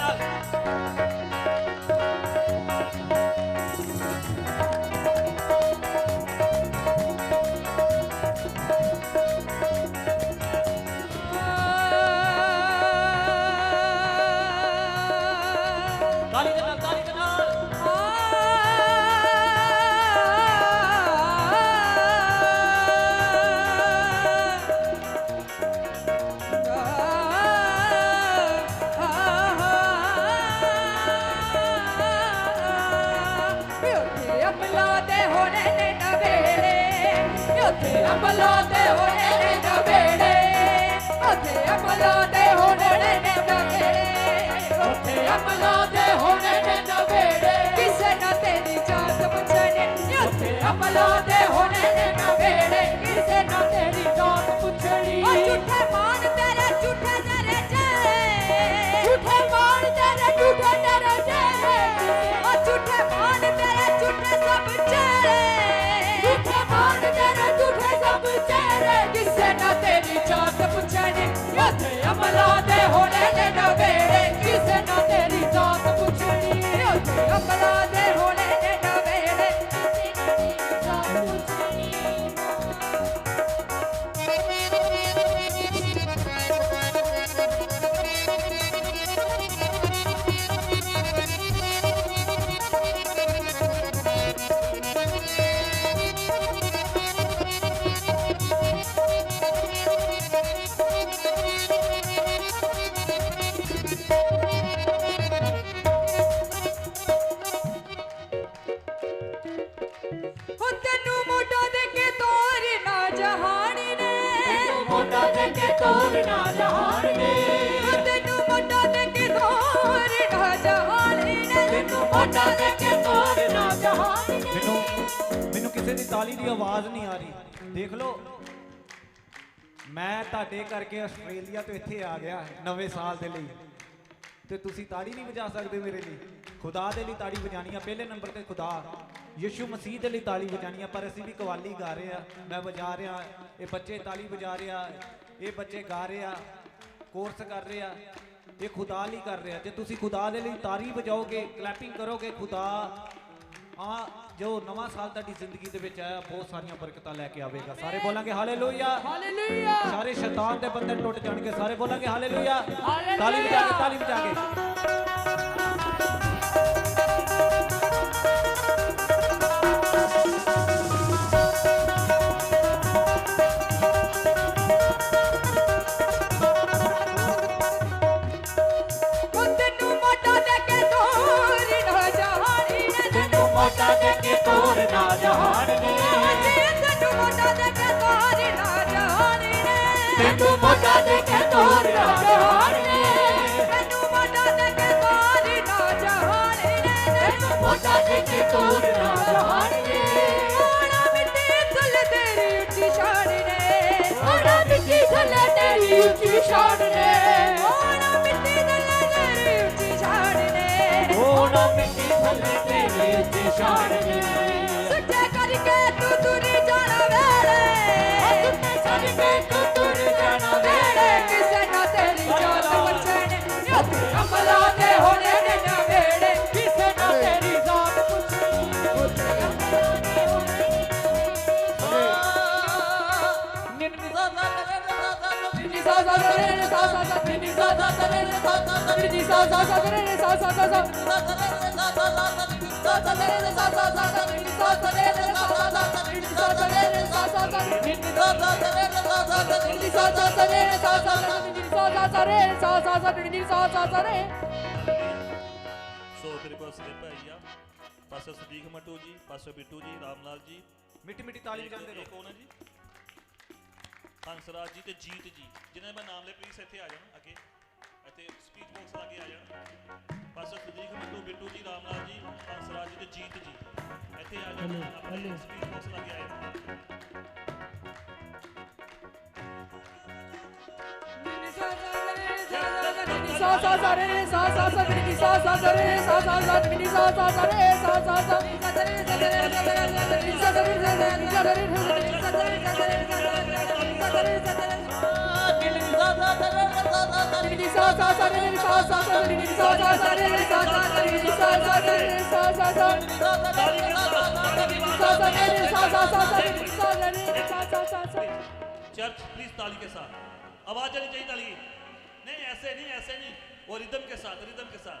ਨਾਲ ਅਮਲਾ ਦੇ ਹੋਣੇ ਨੇ ਨਵੇੜੇ ਉੱਥੇ ਅਮਲਾ ਦੇ ਹੋਣੇ ਨੇ ਨਵੇੜੇ ਉੱਥੇ ਅਮਲਾ ਦੇ ਹੋਣੇ ਨੇ ਨਵੇੜੇ ਕਿਸੇ ਨਾ ਤੇਰੀ ਜਾਤ ਪੁੱਛਣੇ। ਉੱਥੇ ਅਮਲਾ ਦੇ ਹੋਣੇ ਨੇ ਨਵੇੜੇ ਕਿਸੇ ਨਾ ਤੇਰੀ ਤੇਰੀ ਜਾਤ ਪੁੱਛਣੀ, ਉੱਥੇ ਅਮਲਾ ਦੇ ਹੋਣੇ ਨੇ ਨਵੇੜੇ, ਕਿਸੇ ਨਾ ਤੇਰੀ ਜਾਤ ਪੁੱਛਣੀ, ਉੱਥੇ ਅਮਲਾ ਦੇ ਹੋਣੇ ਮੈਨੂੰ ਕਿਸੇ ਦੀ ਤਾਲੀ ਦੀ ਆਵਾਜ਼ ਨਹੀਂ ਆ ਰਹੀ। ਦੇਖ ਲਓ। ਮੈਂ ਤੁਹਾਡੇ ਕਰਕੇ ਆਸਟ੍ਰੇਲੀਆ ਤੋਂ ਇੱਥੇ ਆ ਗਿਆ ਨਵੇਂ ਸਾਲ ਦੇ ਲਈ। ਤੇ ਤੁਸੀਂ ਤਾੜੀ ਨਹੀਂ ਵਜਾ ਸਕਦੇ ਮੇਰੇ ਲਈ। ਖੁਦਾ ਦੇ ਲਈ ਤਾੜੀ ਵਜਾਣੀ ਆ। ਪਹਿਲੇ ਨੰਬਰ ਤੇ ਖੁਦਾ। ਯਿਸੂ ਮਸੀਹ ਦੇ ਲਈ ਤਾਲੀ ਵਜਾਣੀ ਆ। ਪਰ ਅਸੀਂ ਵੀ ਕਵਾਲੀ ਗਾ ਰਹੇ ਆ। ਮੈਂ ਵਜਾ ਰਿਹਾ। ਇਹ ਬੱਚੇ ਤਾਲੀ ਵਜਾ ਰਿਹਾ। ਇਹ ਬੱਚੇ ਗਾ ਰਹੇ ਆ। ਕੋਰਸ ਕਰ ਰਹੇ ਆ। ਇਹ ਖੁਦਾ ਲਈ ਕਰ ਰਿਹਾ ਆ। ਜੇ ਤੁਸੀਂ ਖੁਦਾ ਦੇ ਲਈ ਤਾਰੀ ਵਜਾਓਗੇ, ਕਲੈਪਿੰਗ ਕਰੋਗੇ, ਖੁਦਾ ਆ ਜੋ ਨਵਾਂ ਸਾਲ ਤੁਹਾਡੀ ਜ਼ਿੰਦਗੀ ਦੇ ਵਿੱਚ ਆਇਆ ਬਹੁਤ ਸਾਰੀਆਂ ਬਰਕਤਾਂ ਲੈ ਕੇ ਆਵੇਗਾ। ਸਾਰੇ ਬੋਲਾਂਗੇ ਹਾਲੇਲੂਇਆ। ਹਾਲੇਲੂਇਆ। ਸਾਰੇ ਸ਼ੈਤਾਨ ਦੇ ਬੰਦੇ ਟੁੱਟ ਜਾਣਗੇ ਸਾਰੇ ਬੋਲਾਂਗੇ ਹਾਲੇਲੂਇਆ। ਤਾਲੀ ਵਜਾ ਕੇ ਤਾਲੀ ਵਜਾ ਕੇ। ਤੋਰ ਨਾ ਜਹਾਨ ਨੇ ਤੈਨੂੰ ਮੋਢਾ ਦੇ ਕੇ ਤੋਰ ਨਾ ਜਹਾਨੀ ਨੇ ਤੈਨੂੰ ਮੋਟਾ ਦੇ ਕੇ ਤੋਰ ਨਾ ਜਹਾਨ ਨੇ ਤੈਨੂੰ ਮੋਢਾ ਦੇ ਕੇ ਤੋਰ ਨਾ ਜਹਾਨੀ ਨੇ ਤੈਨੂੰ ਮੋਟਾ ਦੇ ਕੇ ਤੋਰ ਨਾ ਜਹਾਨ ਨੇ ਹੋਣਾ ਮਿੱਟੀ ਥੱਲੇ ਤੇਰੀ ਉੱਚੀ ਸ਼ਾਨ ਨੇ ਹੋਣਾ ਮਿੱਟੀ ਥੱਲੇ ਤੇਰੀ ਉੱਚੀ ਸ਼ਾਨ ਮਿੱਟੀ ਥੱਲੇ ਤੇਰੀ ਉੱਚੀ ਸ਼ਾਨ ਨੇ ਸੁੱਟੇ ਕਰਕੇ ਤੂੰ ਤੁਰੀ ਜਾਣਾ ਵੇਲੇ ਸੁੱਤੇ ਛੱਡ ਕੇ ਤੂੰ ਤੁਰ ਜਾਣਾ ਵੇਲੇ ਵੇਲੇ ਕਿਸੇ ਨਾ ਤੇਰੀ ਜਾਤ ਪੁੱਛਣੇ ਉੱਥੇ ਅਮਲਾ ਦੇ ਹੋਣੇ ਨੇ ਨਾ ਵੇੜੇ ਕਿਸੇ ਨਾ ਤੇਰੀ ਜ਼ਾਤ ਪੁੱਛਣੀ ਉੱਥੇ ਅਮਲਾਂ ਦੇ ਹੋਣੇ ਨੀ ਸਾ ਸਾ ਸਾ ਰੇ ਰੇ ਸਾ ਸਾ ਸਾ ਨੀ ਸਾ ਸਾ ਸਾ ਰੇ ਰੇ ਸਾ ਸਾ ਸਾ ਨੀ ਸਾ ਸਾ ਸਾ ਰੇ ਰੇ ਸਾ ਸਾ ਸਾ ਸਾ ਸਾ ਸਾ ਰੇ ਰੇ ਸਾ ਸਾ ਸਾ ਸਾ ਨੀ ਸਾ ਸਾ ਰੇ ਰੇ ਸਾ ਸਾ ਸਾ ਸਾ ਨੀ ਸਾ ਸਾ ਰੇ ਰੇ ਸਾ ਸਾ ਸਾ ਨੀ ਸਾ ਸਾ ਸਾ ਰੇ ਰੇ ਸਾ ਸਾ ਸਾ ਨੀ ਸਾ ਸਾ ਸਾ ਰੇ ਰੇ ਸਾ ਸਾ ਸਾ ਨੀ ਸਾ ਸਾ ਸਾ ਰੇ ਸਾ ਸਾ ਸਾ ਨੀ ਸਾ ਸਾ ਸਾ ਰੇ ਸੋ ਮੇਰੇ ਕੋਲ ਸਲਿੱਪ ਆਈ ਆ ਪਾਸਟਰ ਸਦੀਕ ਮਟੂ ਜੀ ਪਾਸਟਰ ਬਿੱਟੂ ਜੀ ਰਾਮ ਲਾਲ ਜੀ ਮਿੱਟੀ ਮਿੱਟੀ ਤਾਲੀ ਵਜਾਉਂਦੇ ਰਹੋ ਕੌਣ ਹੈ ਜੀ ਹੰਸਰਾਜ ਜੀ ਤੇ ਜੀਤ ਜੀ ਜਿਨ੍ਹਾਂ ਦੇ ਨਾਮ ਲੈ ਪਲੀਜ਼ ਇੱਥੇ ਆ ਜਾਣ ਅੱਗੇ ਇੱਥੇ ਸਪੀਚ ਬਾਕਸ ਲਾਗੇ ਆ ਜਾਣ ਪਾਸਟਰ ਸਦੀਕ ਮਟੂ ਬਿੱਟੂ ਜੀ ਰਾਮ ਲਾਲ ਜੀ ਹੰਸਰਾਜ ਜੀ ਤੇ ਜੀਤ ਜੀ ਇੱਥੇ ਆ ਜਾਣ ਆਪਣੇ ਸਪੀਚ ਬਾਕਸ ਲਾਗੇ ਆ ਜਾਣ ਸਾ ਸਾ ਸਾ ਰੇ ਰੇ ਸਾ ਸਾ ਸਾ ਨੀ ਸਾ ਸਾ ਸਾ ਰੇ ਰੇ ਸਾ ਸਾ ਸਾ ਨੀ ਸਾ ਸਾ ਸਾ ਰੇ ਸਾ ਸਾ ਸਾ ਨੀ ਸਾ ਰੇ ਰੇ ਰੇ ਰੇ ਨੀ ਸਾ ਰੇ ਰੇ ਰੇ ਨੀ ਸਾ ਰੇ ਰੇ ਰੇ ਨੀ ਸਾ ਰੇ ਰੇ ਰੇ ਨੀ ਸਾ ਰੇ ਰੇ ਰੇ ਨੀ ਸਾ ਰੇ ਰੇ ਰੇ ਨੀ ਸਾ ਸਾ ਸਾ ਰੇ ਨੀ ਸਾ चर्च प्लीज़ ताली के साथ आवाज़ आनी चाहिए ताली नहीं ऐसे नहीं ऐसे नहीं वो रिदम के साथ रिदम के साथ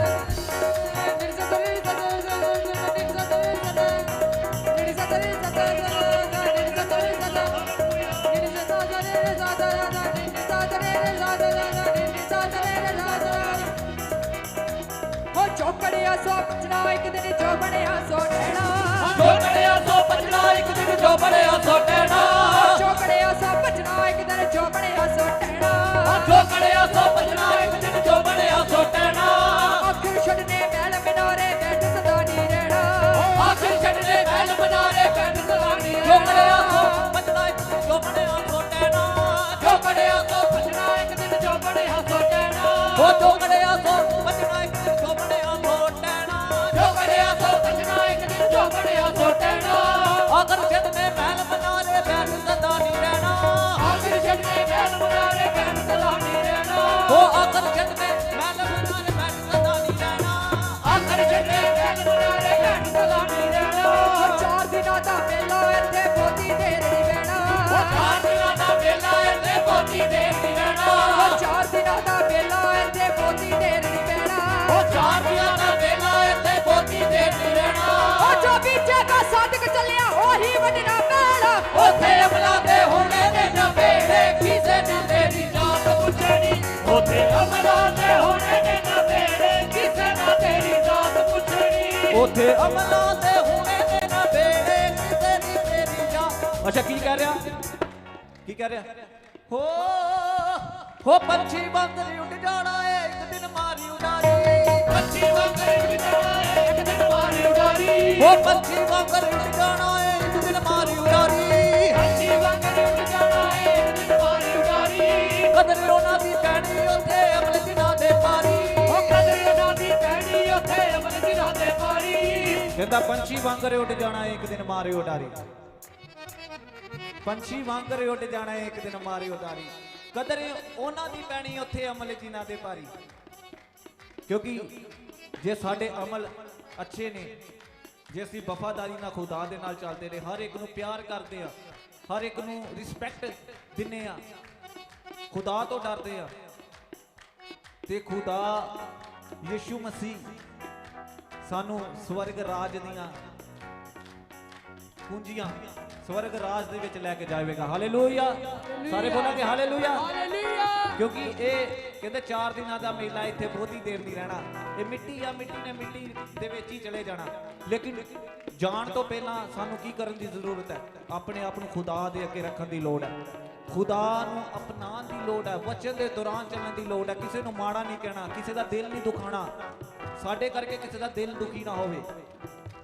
ਚੋਕੜਿਆ ਸੋ ਪਚਣਾ ਇੱਕ ਦਿਨ ਜੋ ਬਣਿਆ ਸੋ ਟਹਿਣਾ। ਛੋਟੜਿਆ ਸੋ ਪਚਣਾ ਇੱਕ ਦਿਨ ਜੋ ਬਣਿਆ ਸੋ ਟਹਿਣਾ। ਚੋਕੜਿਆ ਸੋ ਪਚਣਾ ਇੱਕ ਦਿਨ ਜੋ ਬਣਿਆ ਸੋ ਟਹਿਣਾ। ਛੋਟੜਿਆ ਸੋ ਪਚਣਾ ਇੱਕ ਦਿਨ ਜੋ ਬਣਿਆ ਸੋ ਟਹਿਣਾ। ਆਖਿਰ ਛੱਡਨੇ ਮਹਿਲ ਮਨੋਰੇ ਬੈਠ ਸਦਾ ਨਹੀਂ ਰਹਿਣਾ। ਆਖਿਰ ਛੱਡਨੇ ਮਹਿਲ ਬਨਾਰੇ ਬੈਠ ਸਾਧਕ ਚੱਲਿਆ ਉਹੀ ਵੱਢਣਾ ਪੈਣਾ ਉੱਥੇ ਅਮਲਾ ਦੇ ਹੋਣੇ ਨੇ ਨਵੇੜੇ ਕਿਸੇ ਨੇ ਤੇਰੀ ਜਾਤ ਪੁੱਛਣੀ। ਉੱਥੇ ਅਮਲਾ ਦੇ ਹੋਣੇ ਨੇ ਨਵੇੜੇ ਕਿਸੇ ਨੇ ਤੇਰੀ ਜਾਤ ਪੁੱਛਣੀ। ਉੱਥੇ ਅਮਲਾ ਦੇ ਹੋਣੇ ਨੇ ਨਵੇੜੇ ਕਿਸੇ ਦੀ ਤੇਰੀ ਜਾਤ। ਅੱਛਾ ਕੀ ਕਹਿ ਰਿਹਾ? ਕੀ ਕਹਿ ਰਿਹਾ? ਹੋ ਹੋ ਪੰਛੀ ਵਾਂਗਰ ਉੱਡ ਜਾਣਾ ਏ ਇੱਕ ਦਿਨ ਮਾਰੀ ਉਡਾਰੀ। ਪੰਛੀ ਵਾਂਗਰ ਉੱਡ ਜਾਣਾ ਏ ਇੱਕ ਦਿਨ ਮਾਰੀ ਉਡਾਰੀ। ਹੋ ਪੰਛੀ ਕਹਿੰਦਾ ਪੰਛੀ ਵਾਂਗ ਉੱਡ ਜਾਣਾ ਇੱਕ ਦਿਨ ਮਾਰੇ ਉਡਾਰੀ। ਪੰਛੀ ਵਾਂਗ ਰੇ ਉੱਡ ਜਾਣਾ ਏ ਇੱਕ ਦਿਨ ਮਾਰੇ ਉਡਾਰੀ। ਕਦਰ ਉਹਨਾਂ ਦੀ ਪੈਣੀ ਉੱਥੇ ਅਮਲ ਜਿਨ੍ਹਾਂ ਦੇ ਭਾਰੀ। ਕਿਉਂਕਿ ਜੇ ਸਾਡੇ ਅਮਲ ਅੱਛੇ ਨੇ ਜੇ ਅਸੀਂ ਵਫਾਦਾਰੀ ਨਾਲ ਖੁਦਾ ਦੇ ਨਾਲ ਚੱਲਦੇ ਰਹੇ ਹਰ ਇੱਕ ਨੂੰ ਪਿਆਰ ਕਰਦੇ ਆ ਹਰ ਇੱਕ ਨੂੰ ਰਿਸਪੈਕਟ ਦਿੰਨੇ ਆ ਖੁਦਾ ਤੋਂ ਡਰਦੇ ਆ। ਤੇ ਖੁਦਾ ਯਿਸੂ ਮਸੀਹ ਸਾਨੂੰ ਸਵਰਗ ਰਾਜ ਦੀਆਂ ਪੂੰਜੀਆਂ ਸਵਰਗ ਰਾਜ ਦੇ ਵਿੱਚ ਲੈ ਕੇ ਜਾਵੇਗਾ। ਹਾਲੇਲੂਇਆ ਸਾਰੇ ਬੋਲਾਂਗੇ ਹਾਲੇਲੂਇਆ ਕਿਉਂਕਿ ਇਹ ਕਹਿੰਦੇ 4 ਦਿਨਾਂ ਦਾ ਮੇਲਾ ਇੱਥੇ ਬਹੁਤੀ ਦੇਰ ਨਹੀਂ ਰਹਿਣਾ। ਇਹ ਮਿੱਟੀ ਆ, ਮਿੱਟੀ ਨੇ ਮਿੱਟੀ ਦੇ ਵਿੱਚ ਹੀ ਚਲੇ ਜਾਣਾ। ਲੇਕਿਨ ਜਾਣ ਤੋਂ ਪਹਿਲਾਂ ਸਾਨੂੰ ਕੀ ਕਰਨ ਦੀ ਜ਼ਰੂਰਤ ਹੈ? ਆਪਣੇ ਆਪ ਨੂੰ ਖੁਦਾ ਦੇ ਅੱਗੇ ਰੱਖਣ ਦੀ ਲੋੜ ਹੈ। ਖੁਦਾ ਨੂੰ ਅਪਣਾਉਣ ਦੀ ਲੋੜ ਹੈ, ਵਚਨ ਦੇ ਦੌਰਾਨ ਚੱਲਣ ਦੀ ਲੋੜ ਹੈ। ਕਿਸੇ ਨੂੰ ਮਾੜਾ ਨਹੀਂ ਕਹਿਣਾ, ਕਿਸੇ ਦਾ ਦਿਲ ਨਹੀਂ ਦੁਖਾਣਾ ਸਾਡੇ ਕਰਕੇ ਕਿਸੇ ਦਾ ਦਿਲ ਦੁਖੀ ਨਾ ਹੋਵੇ।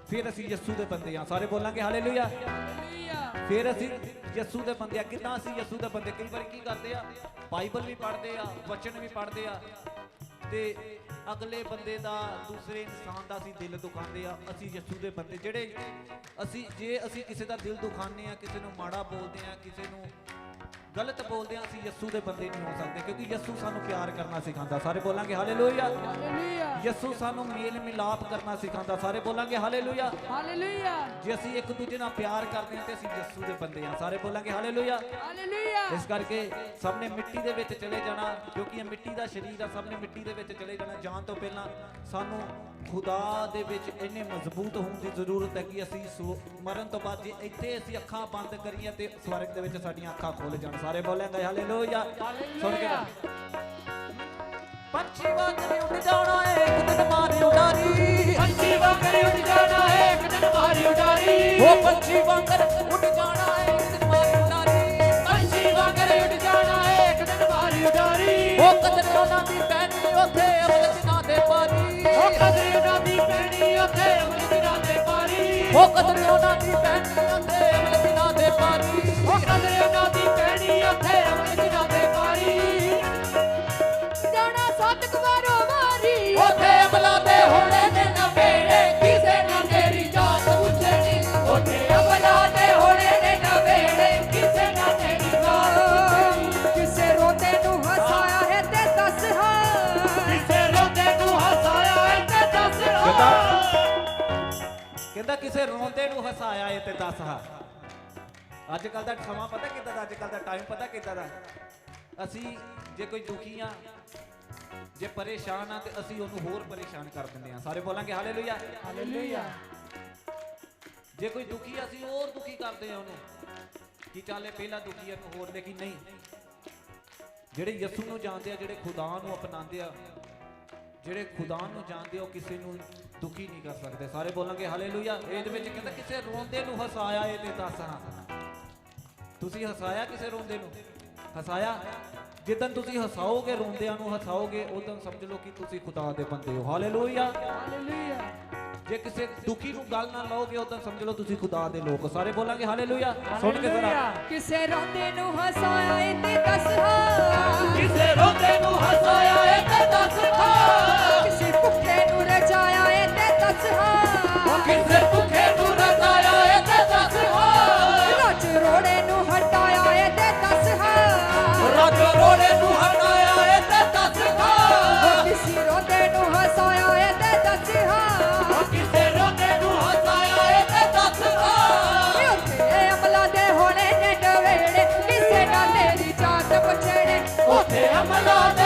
ਫਿਰ ਅਸੀਂ ਯਿਸੂ ਦੇ ਬੰਦੇ ਆ ਸਾਰੇ ਬੋਲਾਂਗੇ ਹਾਲੇਲੂਇਆ। ਫਿਰ ਅਸੀਂ ਯਿਸੂ ਦੇ ਬੰਦੇ ਆ ਕਿੰਨਾ ਅਸੀਂ ਯਿਸੂ ਦੇ ਬੰਦੇ? ਕਈ ਵਾਰੀ ਕੀ ਕਰਦੇ ਆ? ਬਾਈਬਲ ਵੀ ਪੜ੍ਹਦੇ ਆ, ਵਚਨ ਵੀ ਪੜ੍ਹਦੇ ਆ। ਤੇ ਅਗਲੇ ਬੰਦੇ ਦਾ ਦੂਸਰੇ ਇਨਸਾਨ ਦਾ ਅਸੀਂ ਦਿਲ ਦੁਖਾਉਂਦੇ ਆ, ਅਸੀਂ ਯਿਸੂ ਦੇ ਬੰਦੇ, ਜਿਹੜੇ ਅਸੀਂ, ਜੇ ਅਸੀਂ ਕਿਸੇ ਦਾ ਦਿਲ ਦੁਖਾਉਂਦੇ ਆ, ਕਿਸੇ ਨੂੰ ਮਾੜਾ ਬੋਲਦੇ ਆ, ਕਿਸੇ ਨੂੰ ਗਲਤ ਬੋਲਦੇ ਆ ਅਸੀਂ ਯਿਸੂ ਦੇ ਬੰਦੇ ਨਹੀਂ ਹੋ ਸਕਦੇ ਕਿਉਂਕਿ ਯਿਸੂ ਸਾਨੂੰ ਪਿਆਰ ਕਰਨਾ ਸਿਖਾਉਂਦਾ ਸਾਰੇ ਬੋਲਾਂਗੇ ਹਾਲੇਲੂਇਆ ਯਿਸੂ ਸਾਨੂੰ ਮੇਲ ਮਿਲਾਪ ਕਰਨਾ ਸਿਖਾਉਂਦਾ ਸਾਰੇ ਬੋਲਾਂਗੇ ਹਾਲੇਲੂਇਆ ਹਾਲੇਲੂਇਆ ਜੇ ਅਸੀਂ ਇੱਕ ਦੂਜੇ ਨਾਲ ਪਿਆਰ ਕਰਦੇ ਹਾਂ ਤੇ ਅਸੀਂ ਯਿਸੂ ਦੇ ਬੰਦੇ ਹਾਂ ਸਾਰੇ ਬੋਲਾਂਗੇ ਹਾਲੇਲੂਇਆ ਹਾਲੇਲੂਇਆ ਇਸ ਕਰਕੇ ਸਭ ਨੇ ਮਿੱਟੀ ਦੇ ਵਿੱਚ ਚਲੇ ਜਾਣਾ ਕਿਉਂਕਿ ਇਹ ਮਿੱਟੀ ਦਾ ਸਰੀਰ ਆ ਸਭ ਨੇ ਮਿੱਟੀ ਦੇ ਵਿੱਚ ਚਲੇ ਜਾਣਾ ਜਾਣ ਤੋਂ ਪਹਿਲਾਂ ਸਾਨੂੰ ਖੁਦਾ ਦੇ ਵਿੱਚ ਇੰਨੇ ਮਜ਼ਬੂਤ ਹੋਣ ਦੀ ਜ਼ਰੂਰਤ ਹੈ ਕਿ ਅਸੀਂ ਮਰਨ ਤੋਂ ਬਾਅਦ ਜੇ ਇੱਥੇ ਅਸੀਂ ਅੱਖਾਂ ਬੰਦ ਕਰੀਏ ਤੇ ਸਵਰਗ ਦੇ ਵਿੱਚ ਸਾਡੀਆਂ ਅੱਖਾਂ ਖੁੱਲ ਜਾਣ ਸਾਰੇ ਬੋਲਾਂਗੇ ਹਾਲੇਲੂਇਆ ਸੁਣ ਕੇ ਨਾ। ਪੰਛੀ ਵਾਂਗਰ ਉੱਡ ਜਾਣਾ ਏ ਇੱਕ ਦਿਨ ਮਾਰੀ ਉਡਾਰੀ। ਪੰਛੀ ਵਾਂਗਰ ਉੱਡ ਜਾਣਾ ਏ ਇੱਕ ਦਿਨ ਮਾਰੀ ਉਡਾਰੀ। ਉਹ ਪੰਛੀ ਵਾਂਗਰ ਉੱਡ ਜਾਣਾ ਏ ਇੱਕ ਦਿਨ ਮਾਰੀ ਉਡਾਰੀ। ਪੰਛੀ ਵਾਂਗਰ ਉੱਡ ਜਾਣਾ ਏ ਇੱਕ ਦਿਨ ਮਾਰੀ ਉਡਾਰੀ। ਉਹ ਕਦਰ ਉਹਨਾਂ ਦੀ ਪੈਣੀ ਉੱਥੇ ਅਮਲ ਜਿਨ੍ਹਾਂ ਦੇ ਪਾਰੀ। ਉਹ ਕਦਰ ਉਹਨਾਂ ਦੀ ਪੈਣੀ ਉੱਥੇ ਅਮਲ ਜਿਨ੍ਹਾਂ ਦੇ ਪਾਰੀ। ਉਹ ਕਦਰ ਉਹਨਾਂ ਦੀ ਪੈਣੀ ਉੱਥੇ ਕਹਿੰਦਾ ਕਿਸੇ ਰੋਂਦੇ ਨੂੰ ਹਸਾਇਆ ਏ ਤੇ ਦੱਸ ਹਾ। ਅੱਜ ਕੱਲ ਦਾ ਸਮਾਂ ਪਤਾ ਕਿੱਦਾਂ ਦਾ ਅੱਜ ਕੱਲ ਦਾ ਟਾਈਮ ਪਤਾ ਕਿੱਦਾਂ ਦਾ? ਅਸੀਂ ਜੇ ਕੋਈ ਦੁਖੀ ਆ ਜੇ ਪਰੇਸ਼ਾਨ ਆ ਤੇ ਅਸੀਂ ਉਹਨੂੰ ਹੋਰ ਪਰੇਸ਼ਾਨ ਕਰ ਦਿੰਦੇ ਆ ਸਾਰੇ ਬੋਲਾਂਗੇ ਹਾਲੇਲੂਇਆ ਹਾਲੇਲੂਇਆ ਜੇ ਕੋਈ ਦੁਖੀ ਆ, ਅਸੀਂ ਹੋਰ ਦੁਖੀ ਕਰਦੇ ਆ ਉਹਨੂੰ। ਕਿ ਚੱਲੇ ਪਹਿਲਾਂ ਦੁਖੀ ਆ ਨੂੰ ਹੋਰ ਲੇਕਿਨ ਨਹੀਂ। ਜਿਹੜੇ ਯਿਸੂ ਨੂੰ ਜਾਣਦੇ ਆ ਜਿਹੜੇ ਖੁਦਾ ਨੂੰ ਅਪਣਾਉਂਦੇ ਆ ਜਿਹੜੇ ਖੁਦਾ ਨੂੰ ਜਾਣਦੇ ਆ, ਉਹ ਕਿਸੇ ਨੂੰ ਦੁਖੀ ਨਹੀਂ ਕਰ ਸਕਦੇ। ਸਾਰੇ ਬੋਲਾਂਗੇ ਹਾਲੇਲੂਇਆ ਇਹਦੇ ਵਿੱਚ ਕਹਿੰਦਾ ਕਿਸੇ ਰੋਂਦੇ ਨੂੰ ਹਸਾਇਆ ਏ ਤੇ ਦੱਸ ਹਾਂ ਤੁਸੀਂ ਹਸਾਇਆ ਕਿਸੇ ਰੋਂਦੇ ਨੂੰ? ਹਸਾਇਆ? ਜਿੱਦਨ ਤੁਸੀਂ ਹਸਾਓਗੇ ਰੋਂਦਿਆਂ ਨੂੰ ਹਸਾਓਗੇ ਉਦੋਂ ਸਮਝ ਲਓ ਕਿ ਤੁਸੀਂ ਖੁਦਾ ਦੇ ਬੰਦੇ ਹੋ। ਹਾਲੇਲੂਇਆ ਹਾਲੇਲੂਇਆ ਜੇ ਕਿਸੇ ਦੁਖੀ ਨੂੰ ਗੱਲ ਨਾ ਲਾਓਗੇ ਉਦੋਂ ਸਮਝ ਲਓ ਤੁਸੀਂ ਖੁਦਾ ਦੇ ਲੋਕ ਸਾਰੇ ਬੋਲਾਂਗੇ ਹਾਲੇਲੂਆ ਸੁਣ ਕੇ ਜ਼ਰਾ। ਕਿਸੇ ਰੋਂਦੇ ਨੂੰ ਹਸਾਇਆ ਏ ਤੇ ਦੱਸ ਹਾਂ। ਕਿਸੇ ਰੋਂਦੇ ਨੂੰ ਹਸਾਇਆ ਏ ਤੇ ਦੱਸ ਹਾਂ। ਕਿਸੇ ਭੁੱਖੇ ਨੂੰ ਰਜਾਇਆ ਏ ਤੇ ਦੱਸ ਹਾਂ। ਕਿਸੇ Come along.